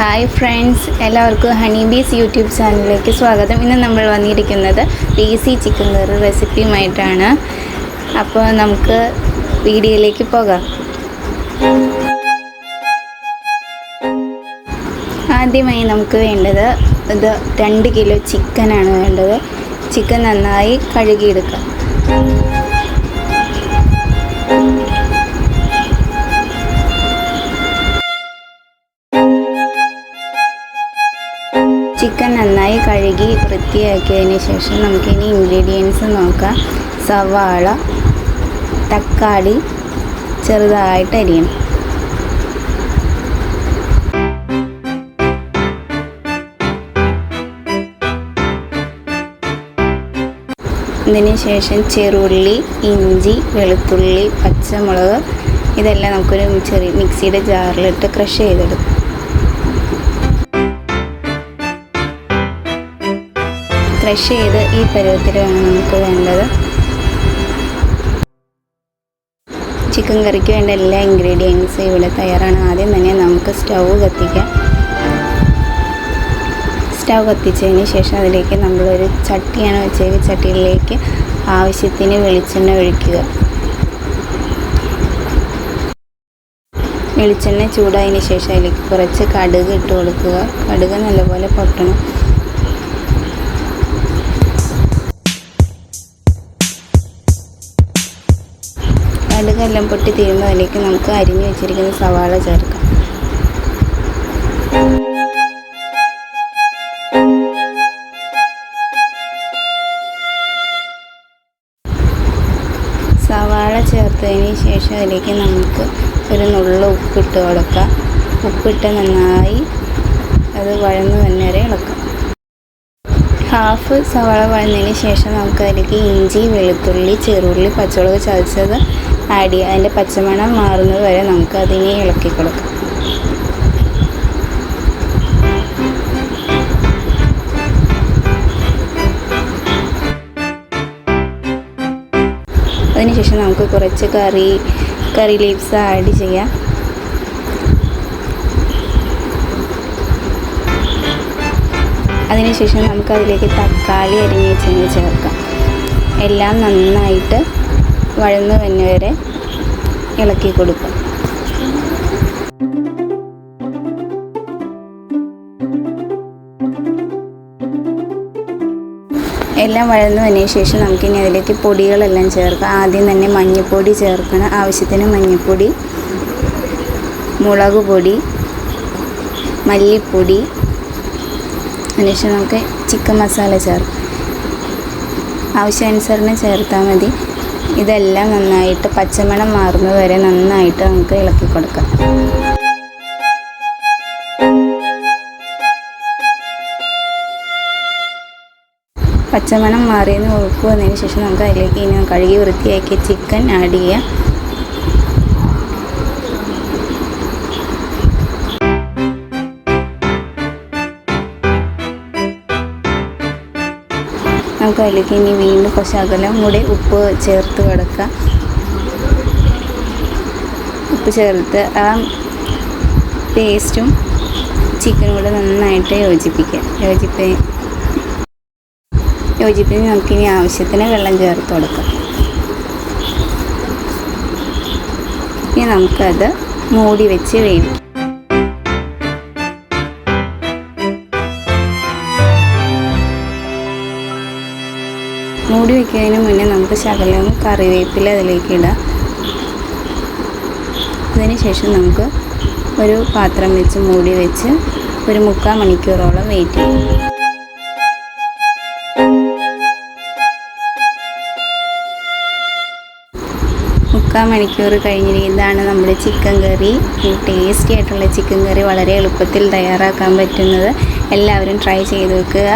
Hi friends എല്ലാവർക്കും honey bees YouTube ചാനലിലേക്ക് സ്വാഗതം. ഇന്ന് നമ്മൾ വന്നിരിക്കുന്നത് ഈസി ചിക്കൻ കറി റെസിപ്പിയുമായിട്ടാണ്. അപ്പോൾ നമുക്ക് വീഡിയോയിലേക്ക് പോകാം. ആദ്യമായി നമുക്ക് വേണ്ടത് ഇത് രണ്ട് കിലോ ചിക്കനാണ് വേണ്ടത്. ചിക്കൻ നന്നായി കഴുകിയെടുക്കാം. വൃത്തിയാക്കിയതിന് ശേഷം നമുക്കിനി ഇൻഗ്രീഡിയൻസ് നോക്കാം. സവാള തക്കാളി ചെറുതായിട്ട് അരിയണം. ഇതിന് ശേഷം ചെറുള്ളി ഇഞ്ചി വെളുത്തുള്ളി പച്ചമുളക് ഇതെല്ലാം നമുക്കൊരു ചെറിയ മിക്സിയുടെ ജാറിലിട്ട് ക്രഷ് ചെയ്തെടുക്കും. ക്രഷ് ചെയ്ത് ഈ പരുവത്തിലാണ് നമുക്ക് വേണ്ടത്. ചിക്കൻ കറിക്ക് വേണ്ട എല്ലാ ഇൻഗ്രീഡിയൻസും ഇവിടെ തയ്യാറാണ്. ആദ്യം തന്നെ നമുക്ക് സ്റ്റൗ കത്തിക്കാം. സ്റ്റൗ കത്തിച്ചതിന് ശേഷം അതിലേക്ക് നമ്മളൊരു ചട്ടിയാണ് വെച്ചത് ചട്ടിയിലേക്ക് ആവശ്യത്തിന് വെളിച്ചെണ്ണ ഒഴിക്കുക. വെളിച്ചെണ്ണ ചൂടായതിന് ശേഷം അതിലേക്ക് കുറച്ച് കടുക് ഇട്ട് കൊടുക്കുക. കടുക് നല്ലപോലെ പൊട്ടണം. കടുകെല്ലാം പൊട്ടി തീരുന്നതിലേക്ക് അതിലേക്ക് നമുക്ക് അരിഞ്ഞു വെച്ചിരിക്കുന്ന സവാള ചേർക്കാം. സവാള ചേർത്തതിന് ശേഷം അതിലേക്ക് നമുക്ക് ഒരു നുള്ള ഉപ്പിട്ട് കൊടുക്കാം. ഉപ്പിട്ട് നന്നായി അത് വഴന്ന് തന്നെ ഇളക്കാം. ഹാഫ് സവാള വഴന്നതിന് ശേഷം നമുക്ക് അതിലേക്ക് ഇഞ്ചി വെളുത്തുള്ളി ചെറുള്ളി പച്ചമുളക് ചതച്ചത് ആഡ് ചെയ്യുക അതിന്റെ പച്ചമണം മാറുന്നത് വരെ നമുക്ക് അതിനെ ഇളക്കി കൊടുക്കാം. അതിനുശേഷം നമുക്ക് കുറച്ച് കറി കറി ലീവ്സ് ആഡ് ചെയ്യാം. അതിനുശേഷം നമുക്ക് അതിലേക്ക് തക്കാളി അരിഞ്ഞ് വെച്ചതിന് ചേർക്കാം എല്ലാം നന്നായിട്ട് വഴന്ന് തന്നെ വരെ ഇളക്കി കൊടുക്കാം. എല്ലാം വഴന്നു വന്നതിന് ശേഷം നമുക്കിനി അതിലേക്ക് പൊടികളെല്ലാം ചേർക്കാം. ആദ്യം തന്നെ മഞ്ഞൾപ്പൊടി ചേർക്കണം. ആവശ്യത്തിന് മഞ്ഞൾപ്പൊടി മുളക് പൊടി മല്ലിപ്പൊടി അതിനുശേഷം നമുക്ക് ചിക്കൻ മസാല ചേർക്കാം. ആവശ്യാനുസരണം ചേർത്താൽ മതി. ഇതെല്ലാം നന്നായിട്ട് പച്ചമണം മാറുന്നത് വരെ നന്നായിട്ട് നമുക്ക് ഇളക്കി കൊടുക്കാം. പച്ചമണം മാറിയെന്ന് ഉറപ്പ് വന്നതിന് ശേഷം നമുക്ക് അതിലേക്ക് ഇനി കഴുകി വൃത്തിയാക്കിയ ചിക്കൻ ആഡ് ചെയ്യാം. നമുക്ക് അതിലേക്ക് ഇനി വീണ്ടും കുറച്ച് അകലം കൂടി ഉപ്പ് ചേർത്ത് കൊടുക്കാം. ഉപ്പ് ചേർത്ത് ആ പേസ്റ്റും ചിക്കനും കൂടെ നന്നായിട്ട് യോജിപ്പിക്കുക യോജിപ്പി യോജിപ്പിച്ച് നമുക്കിനി ആവശ്യത്തിന് വെള്ളം ചേർത്ത് കൊടുക്കാം. ഇനി നമുക്കത് മൂടി വെച്ച് വേവിക്കാം. മൂടി വയ്ക്കുന്നതിന് മുന്നേ നമുക്ക് ശകലം കറിവേപ്പില അതിലേക്ക് ഇടാം. അതിന് ശേഷം നമുക്ക് ഒരു പാത്രം വെച്ച് മൂടി വെച്ച് ഒരു മുക്കാൽ മണിക്കൂറോളം വെയിറ്റ് ചെയ്യും. മുക്കാൽ മണിക്കൂർ കഴിഞ്ഞിരിക്കുന്നതാണ് നമ്മുടെ ചിക്കൻ കറി ടേസ്റ്റി ആയിട്ടുള്ള ചിക്കൻ കറി വളരെ എളുപ്പത്തിൽ തയ്യാറാക്കാൻ പറ്റുന്നത്. എല്ലാവരും ട്രൈ ചെയ്ത് വെക്കുക.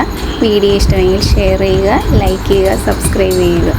വീഡിയോ ഇഷ്ടമെങ്കിൽ ഷെയർ ചെയ്യുക ലൈക്ക് ചെയ്യുക സബ്സ്ക്രൈബ് ചെയ്യുക.